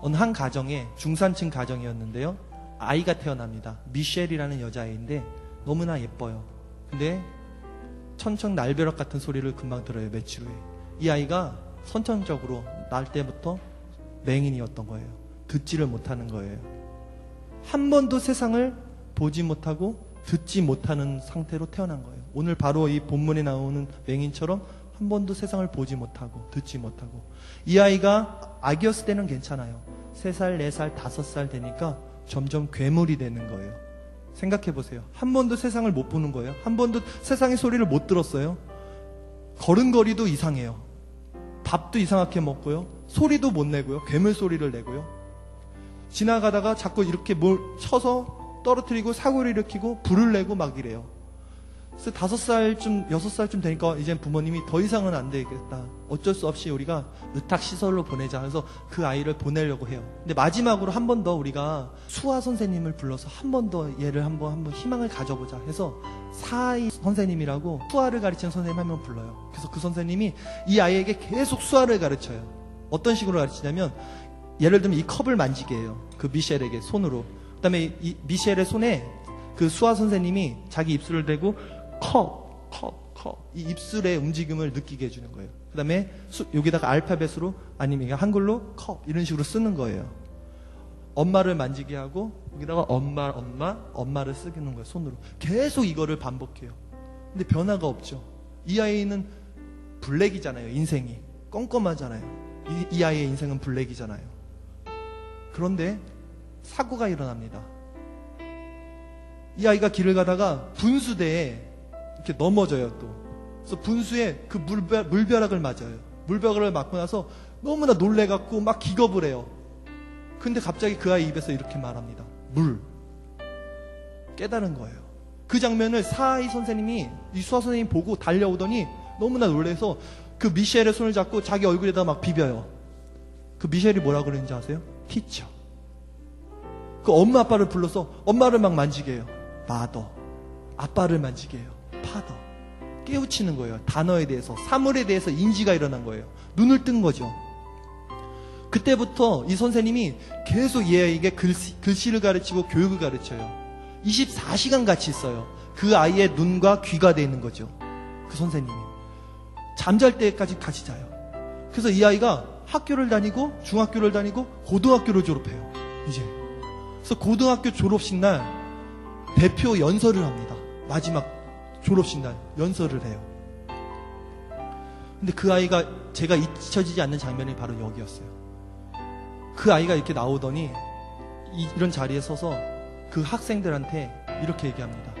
어느 한 가정에 중산층 가정이었는데요. 아이가 태어납니다. 미셸이라는 여자아이인데 너무나 예뻐요. 근데 천청 날벼락 같은 소리를 금방 들어요. 며칠 후에. 이 아이가 선천적으로 날 때부터 맹인이었던 거예요. 듣지를 못하는 거예요. 한 번도 세상을 보지 못하고 듣지 못하는 상태로 태어난 거예요. 오늘 바로 이 본문에 나오는 맹인처럼 한 번도 세상을 보지 못하고 듣지 못하고 이 아이가 아기였을 때는 괜찮아요. 3살, 4살, 5살 되니까 점점 괴물이 되는 거예요. 생각해 보세요. 한 번도 세상을 못 보는 거예요. 한 번도 세상의 소리를 못 들었어요. 걸음걸이도 이상해요. 밥도 이상하게 먹고요. 소리도 못 내고요. 괴물 소리를 내고요. 지나가다가 자꾸 이렇게 뭘 쳐서 떨어뜨리고 사고를 일으키고 불을 내고 막 이래요. 그래서 다섯 살쯤, 여섯 살쯤 되니까 이제 부모님이 더 이상은 안 되겠다. 어쩔 수 없이 우리가 의탁 시설로 보내자. 해서 그 아이를 보내려고 해요. 근데 마지막으로 한 번 더 우리가 수화 선생님을 불러서 한 번 더 얘를 한 번 한 번 희망을 가져보자 해서 사이 선생님이라고 수화를 가르치는 선생님 한 명 불러요. 그래서 그 선생님이 이 아이에게 계속 수화를 가르쳐요. 어떤 식으로 가르치냐면 예를 들면 이 컵을 만지게 해요. 그 미셸에게 손으로. 그 다음에 이 미셸의 손에 그 수화 선생님이 자기 입술을 대고 컵, 컵, 컵. 이 입술의 움직임을 느끼게 해주는 거예요. 그 다음에 여기다가 알파벳으로 아니면 한글로 컵 이런 식으로 쓰는 거예요. 엄마를 만지게 하고 여기다가 엄마, 엄마, 엄마를 쓰는 거예요. 손으로. 계속 이거를 반복해요. 근데 변화가 없죠. 이 아이는 블랙이잖아요. 인생이. 껌껌하잖아요. 이, 이 아이의 인생은 블랙이잖아요. 그런데 사고가 일어납니다. 이 아이가 길을 가다가 분수대에 이렇게 넘어져요 또. 그래서 분수에 그 물벼, 물벼락을 맞아요. 물벼락을 맞고 나서 너무나 놀래갖고 막 기겁을 해요. 근데 갑자기 그 아이 입에서 이렇게 말합니다. 물. 깨달은 거예요. 그 장면을 사이 선생님이 이 수화 선생님 보고 달려오더니 너무나 놀래서 그 미셸의 손을 잡고 자기 얼굴에다 막 비벼요. 그 미셸이 뭐라 그랬는지 아세요? 티처. 그 엄마 아빠를 불러서 엄마를 막 만지게 해요. 마더. 아빠를 만지게 해요. 파더. 깨우치는 거예요. 단어에 대해서, 사물에 대해서 인지가 일어난 거예요. 눈을 뜬 거죠. 그때부터 이 선생님이 계속 얘에게 글씨, 글씨를 가르치고 교육을 가르쳐요. 24시간 같이 있어요. 그 아이의 눈과 귀가 돼 있는 거죠. 그 선생님이. 잠잘 때까지 같이 자요. 그래서 이 아이가 학교를 다니고 중학교를 다니고 고등학교를 졸업해요. 이제. 그래서 고등학교 졸업식 날 대표 연설을 합니다. 마지막 졸업식 날 연설을 해요. 근데 그 아이가 제가 잊혀지지 않는 장면이 바로 여기였어요. 그 아이가 이렇게 나오더니 이런 자리에 서서 그 학생들한테 이렇게 얘기합니다.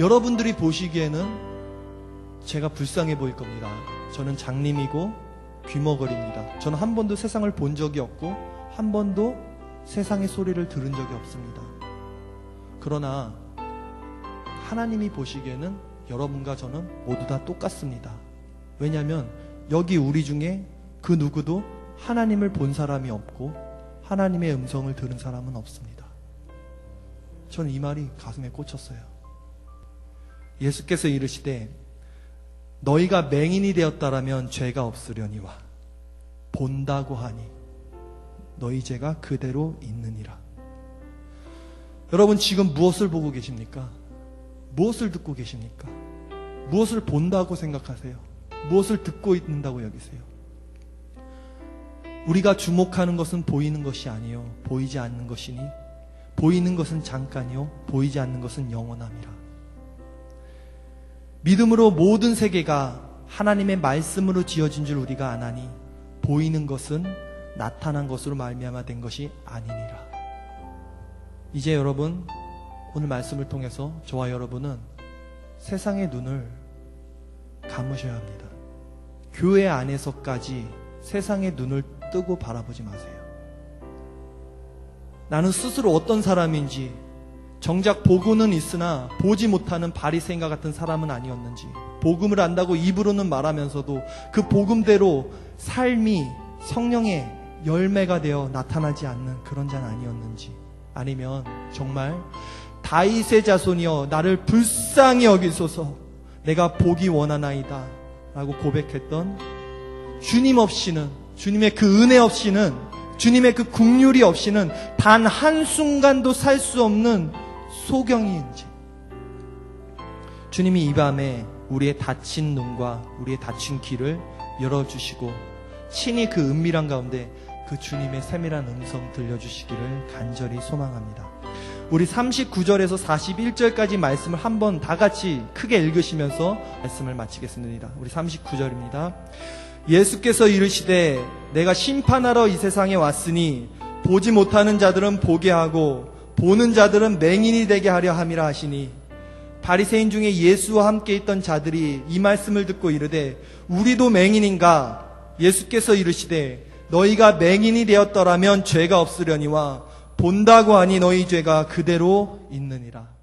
여러분들이 보시기에는 제가 불쌍해 보일 겁니다. 저는 장님이고 귀머거리입니다. 저는 한 번도 세상을 본 적이 없고 한 번도 세상의 소리를 들은 적이 없습니다. 그러나 하나님이 보시기에는 여러분과 저는 모두 다 똑같습니다. 왜냐하면 여기 우리 중에 그 누구도 하나님을 본 사람이 없고 하나님의 음성을 들은 사람은 없습니다. 저는 이 말이 가슴에 꽂혔어요. 예수께서 이르시되 너희가 맹인이 되었다라면 죄가 없으려니와 본다고 하니 너희 죄가 그대로 있느니라. 여러분 지금 무엇을 보고 계십니까? 무엇을 듣고 계십니까? 무엇을 본다고 생각하세요? 무엇을 듣고 있는다고 여기세요? 우리가 주목하는 것은 보이는 것이 아니요 보이지 않는 것이니 보이는 것은 잠깐이요 보이지 않는 것은 영원함이라. 믿음으로 모든 세계가 하나님의 말씀으로 지어진 줄 우리가 아나니 보이는 것은 나타난 것으로 말미암아 된 것이 아니니라. 이제 여러분 오늘 말씀을 통해서 저와 여러분은 세상의 눈을 감으셔야 합니다. 교회 안에서까지 세상의 눈을 뜨고 바라보지 마세요. 나는 스스로 어떤 사람인지 정작 보고는 있으나 보지 못하는 바리새인과 같은 사람은 아니었는지 복음을 안다고 입으로는 말하면서도 그 복음대로 삶이 성령의 열매가 되어 나타나지 않는 그런 자는 아니었는지 아니면 정말 다윗의 자손이여 나를 불쌍히 여기소서. 내가 보기 원하나이다. 라고 고백했던 주님 없이는 주님의 그 은혜 없이는 주님의 그 국률이 없이는 단 한순간도 살 수 없는 소경이인지. 주님이 이 밤에 우리의 닫힌 눈과 우리의 닫힌 귀를 열어주시고 친히 그 은밀한 가운데 그 주님의 세밀한 음성 들려주시기를 간절히 소망합니다. 우리 39절에서 41절까지 말씀을 한번 다 같이 크게 읽으시면서 말씀을 마치겠습니다. 우리 39절입니다. 예수께서 이르시되 내가 심판하러 이 세상에 왔으니 보지 못하는 자들은 보게 하고 보는 자들은 맹인이 되게 하려 함이라 하시니 바리새인 중에 예수와 함께 있던 자들이 이 말씀을 듣고 이르되 우리도 맹인인가 예수께서 이르시되 너희가 맹인이 되었더라면 죄가 없으려니와 본다고 하니 너희 죄가 그대로 있느니라